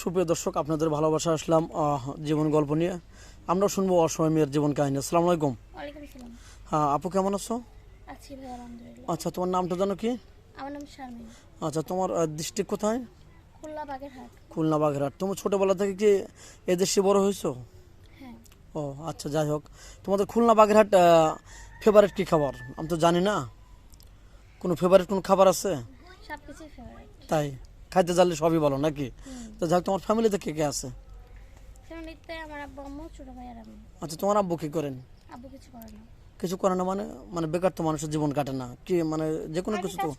সুপ্রিয় দর্শক আপনাদের ভালোবাসা আসলাম জীবন গল্প নিয়ে। আমরা শুনব অসময় মেয়ের জীবন কাহিনী। আসসালামু আলাইকুম। হ্যাঁ আপু কেমন আছো? আচ্ছা তোমার নামটা জানো কি? আচ্ছা তোমার ডিস্ট্রিক্ট কোথায়? খুলনা বাগেরহাট। বাগেরহাট। তুমি ছোটোবেলা থেকে কি এদেশে বড় হয়েছো? হ্যাঁ। ও আচ্ছা যাই হোক। তোমাদের খুলনা বাগেরহাট ফেভারিট কি খাবার? আমি তো জানি না। কোনো ফেভারিট কোনো খাবার আছে? তাই? খাইতে জানলে সবই বলো নাকি? তো যাই হোক তোমার ফ্যামিলিতে কে কে আছে? ফ্যামিলিতে আমার আব্বু আম্মু ছোট ভাই আর আমি। আচ্ছা তোমার আব্বু কি করেন? আব্বু কিছু করে না। কিছু করে না মানে? মানে বেকার তো মানুষের জীবন কাটে না। কি মানে যে কোনো কিছু তো।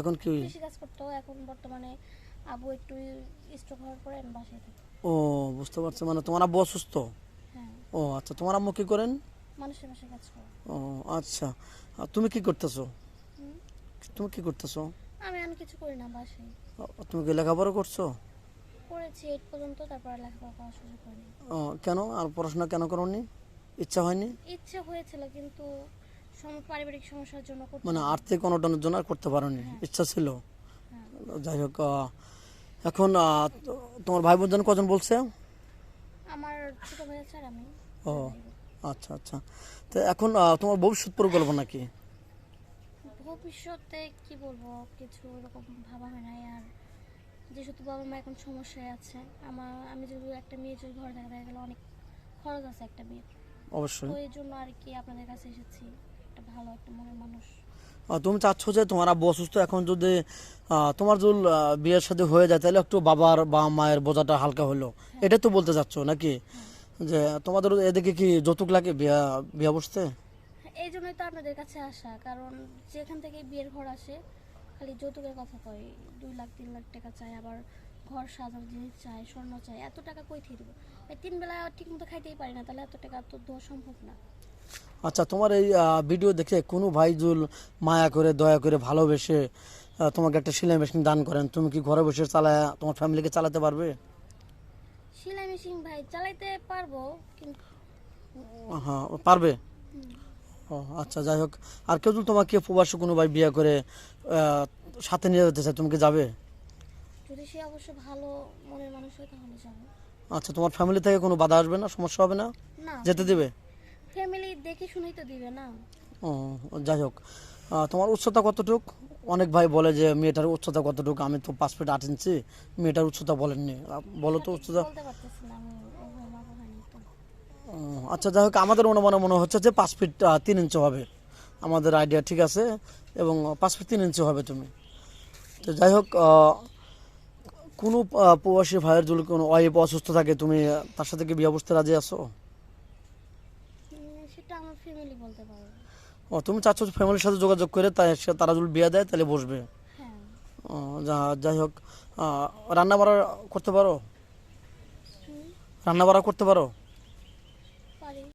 এখন কি? কৃষি কাজ করতো এখন বর্তমানে আব্বু একটু স্ট্রোক হওয়ার পরে বাসায় থাকি। ও বুঝতে পারছি মানে তোমার আব্বু অসুস্থ? হ্যাঁ। ও আচ্ছা তোমার আম্মু কি করেন? মানুষের বাসায় কাজ করে। ও আচ্ছা। তুমি কি করতেছো? তুমি কি করতেছো? আমি আমি কিছু করি না বাসায়। তুমি কি লেখাপড়া করছ? করেছি এইট পর্যন্ত তারপর লেখাপড়া করার সুযোগ হয়নি। ও, কেন? আর পড়াশোনা কেন করোনি? ইচ্ছা হয়নি? ইচ্ছে হয়েছিল কিন্তু সম- পারিবারিক সমস্যার জন্য করতে মানে। আর্থিক অনটনের জন্য আর করতে পারোনি ইচ্ছা ছিল? হ্যাঁ। যাই হোক এখন তোমার ভাই বোন কজন বলছে? আমার ছোট ভাই আছে আর আমি। ও আচ্ছা আচ্ছা। তো এখন তোমার ভবিষ্যৎ পরিকল্পনা কি? ভবিষ্যতে কি বলব কিছু এরকম ভাবা হয় নাই। আর যেহেতু বাবা মা এখন সমস্যায় আছে আমার আমি যদি একটা মেয়ে যদি ঘরে দেখা দেখা গেলে অনেক খরচ আছে একটা মেয়ের। অবশ্যই। তো এই জন্য আর কি আপনাদের কাছে এসেছি একটা ভালো একটা মনের মানুষ। তুমি চাচ্ছ যে তোমার আব্বু অসুস্থ এখন যদি তোমার যদি বিয়ের সাথে হয়ে যায় তাহলে একটু বাবার বা মায়ের বোঝাটা হালকা হলো। এটা তো বলতে চাচ্ছ নাকি? যে তোমাদের এদিকে কি যৌতুক লাগে বিয়া বিয়া বসতে? এই জন্যই তো আপনাদের কাছে আসা কারণ যেখান থেকে বিয়ের ঘর আসে খালি যৌতুকের কথা কয় দুই লাখ তিন লাখ টাকা চাই আবার ঘর সাজার জিনিস চাই স্বর্ণ চাই এত টাকা কই থেকে দেবো? এই তিন বেলা ঠিক মতো খাইতেই পারি না তাহলে এত টাকা তো দেওয়া সম্ভব না। আচ্ছা তোমার এই ভিডিও দেখে কোনো ভাইজুল মায়া করে দয়া করে ভালোবেসে তোমাকে একটা সেলাই মেশিন দান করেন তুমি কি ঘরে বসে চালায় তোমার ফ্যামিলিকে চালাতে পারবে? সেলাই মেশিন ভাই চালাইতে পারব কিন্তু হ্যাঁ পারবে? ও আচ্ছা যাই হোক। আর কেউ যদি তোমাকে প্রবাসী কোনো ভাই বিয়ে করে সাথে নিয়ে যেতে চায় তুমি কি যাবে? যদি সে অবশ্য ভালো মনের মানুষ হয় তাহলে যাব। আচ্ছা তোমার ফ্যামিলি থেকে কোনো বাধা আসবে না? সমস্যা হবে না? না। যেতে দিবে? ফ্যামিলি দেখে শুনেই তো দিবে না? ও যাই হোক। তোমার উচ্চতা কতটুক? অনেক ভাই বলে যে মেয়েটার উচ্চতা কতটুক? আমি তো পাঁচ ফিট আট ইঞ্চি। মেয়েটার উচ্চতা বলেননি। বলো তো উচ্চতা বলতে পারতেছি না আমি ওভাবে মাপা হয়নি তো ও, আচ্ছা যাই হোক আমাদের অনুমানে মনে হচ্ছে যে পাঁচ ফিট তিন ইঞ্চি হবে। আমাদের আইডিয়া ঠিক আছে এবং পাঁচ ফিট তিন ইঞ্চি হবে তুমি। তো যাই হোক কোনো প্রবাসী ভাইয়ের যদি কোনো ওয়াইফ অসুস্থ থাকে তুমি তার সাথে কি বিয়ে বসতে রাজি আছো? পারবে ও তুমি চাচ্ছ ফ্যামিলির সাথে যোগাযোগ করে তাই তারা যদি বিয়ে দেয় তাহলে বসবে। হ্যাঁ। ও, যা- যাই হোক রান্না বাড়া করতে পারো? রান্না বাড়া করতে পারো?